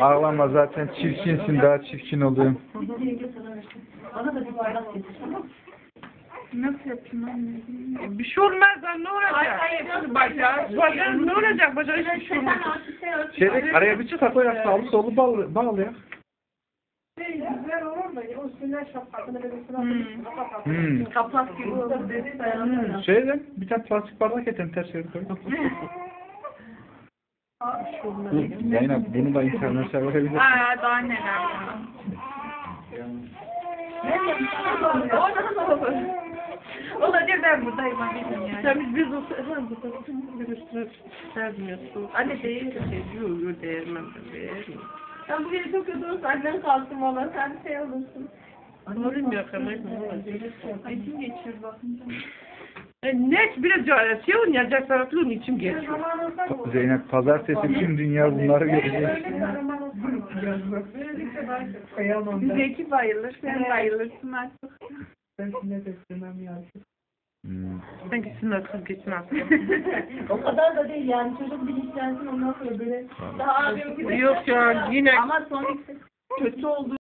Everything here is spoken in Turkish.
Ağlama zaten çirkinsin daha çirkin oluyorum. Bana da bir bardak getir. Nasıl yapayım anne? Bir şey olmaz lan ne olacak? Bacağı, bacağı ne olacak? Bacağı hiçbir şey olmaz. Şeyde araya bir çıta koy sağlı solu bağlı, bağlı ya. Hmm. Kaplak gibi olur dedi dayanamıyorum. Şeyden bir tane plastik bardak getirin ters yere koy. Zeynep bunu da internete verebilir. Aa daha neler. Olabilir ben buradayım anneciğim yani. Sen biz biz olsa efendim bu tarafı bir üstüne sermiyorsun. Anne değil de şey diyor, diyor değermem de değermem. Sen bu gece çok kötü olursa annen kalsın valla sen şey olursun. Annem yakamayız ne olacak? Ay kim geçiyor bakınca. E, ne biraz ca- şey oynayacak taraflı içim geçiyor. Zeynep pazartesi tüm dünya bunları görecek. Bize iki bayılır. Sen bayılırsın artık. Hmm. Sen gitsin akıl geçsin akıl. O kadar da değil yani çocuk bilinçlensin ondan sonra böyle daha ağır bir Yok ya yine Ama son kötü olduğu